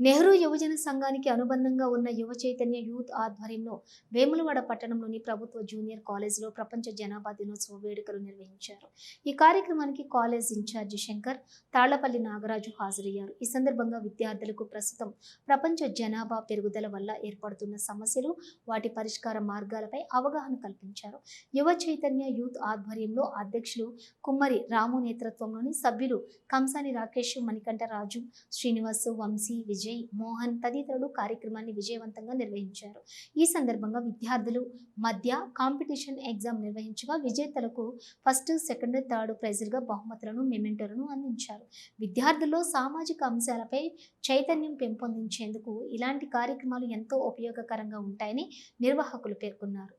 నెహ్రూ యువజన సంఘానికి అనుబంధంగా ఉన్న యువ చైతన్య యూత్ ఆధ్వర్యంలో వేములవాడ పట్టణంలోని ప్రభుత్వ జూనియర్ కాలేజీలో ప్రపంచ జనాభా దినోత్సవ వేడుకలు నిర్వహించారు. ఈ కార్యక్రమానికి college in charge Shankar Tallapalli Nagaraju హాజరయ్యారు. ఈ సందర్భంగా విద్యార్థులకు ప్రస్తుతం ప్రపంచ జనాభా పెరుగుదల వల్ల ఏర్పడుతున్న సమస్యలు వాటి పరిష్కార మార్గాలపై అవగాహన కల్పించారు. యువ చైతన్య యూత్ ఆధ్వర్యంలో అధ్యక్షులు కుమ్మరి రాము నేతృత్వంలోని సభ్యులు కంసాని రాకేష్ మణికంఠరాజు శ్రీనివాస్ వంశీ విజయ్ మోహన్ తదితరులు కార్యక్రమాన్ని విజయవంతంగా నిర్వహించారు. ఈ సందర్భంగా విద్యార్థులు మధ్య కాంపిటీషన్ ఎగ్జామ్ నిర్వహించగా విజేతలకు ఫస్ట్ సెకండ్ థర్డ్ ప్రైజులుగా బహుమతులను మెమెంటోలను అందించారు. విద్యార్థుల్లో సామాజిక అంశాలపై చైతన్యం పెంపొందించేందుకు ఇలాంటి కార్యక్రమాలు ఎంతో ఉపయోగకరంగా ఉంటాయని నిర్వాహకులు పేర్కొన్నారు.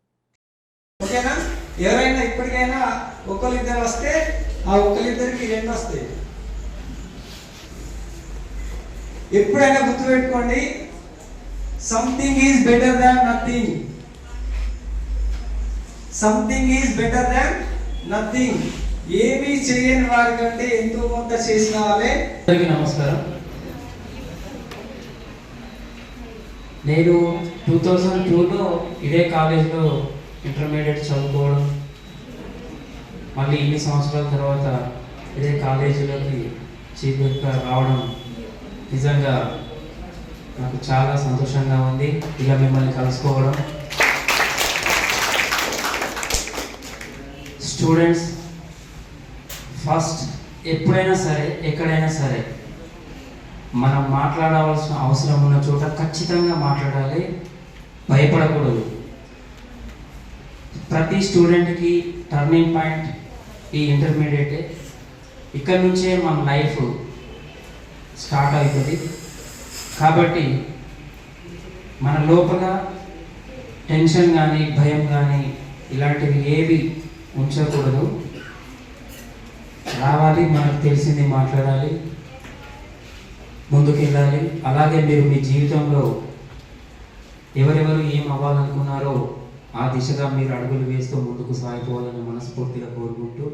ఓకేనా? ఎవరైనా ఇప్పటికైనా ఒకరిద్దరు వస్తే ఆ ఒకరిద్దరికి రెండు వస్తాయి. ఎప్పుడైనా గుర్తుపెట్టుకోండి something is better than nothing something is better than nothing ఏమీ చేయని వారి కంటే ఎంతో కొంత చేసిన వాళ్ళే నమస్కారం. నేను టూ థౌజండ్ టూలో ఇదే కాలేజ్లో ఇంటర్మీడియట్ చదువుకోవడం మళ్ళీ ఇన్ని సంవత్సరాల తర్వాత ఇదే కాలేజీలోకి చీఫ్ రావడం నిజంగా నాకు చాలా సంతోషంగా ఉంది. ఇలా మిమ్మల్ని కలుసుకోవడం. స్టూడెంట్స్ ఫస్ట్ ఎప్పుడైనా సరే ఎక్కడైనా సరే మనం మాట్లాడవలసిన అవసరం ఉన్న చోట ఖచ్చితంగా మాట్లాడాలి. భయపడకూడదు. ప్రతి స్టూడెంట్కి టర్నింగ్ పాయింట్ ఈ ఇంటర్మీడియట్ ఇక్కడ నుంచే మన లైఫ్ స్టార్ట్ అవుతుంది. కాబట్టి మన లోపల టెన్షన్ కానీ భయం కానీ ఇలాంటివి ఏవి ఉంచకూడదు. రావాలి మనకు తెలిసింది మాట్లాడాలి ముందుకెళ్ళాలి. అలాగే మీరు మీ జీవితంలో ఎవరెవరు ఏం అవ్వాలనుకున్నారో ఆ దిశగా మీరు అడుగులు వేస్తూ ముందుకు సాగిపోవాలని మనస్ఫూర్తిగా కోరుకుంటూ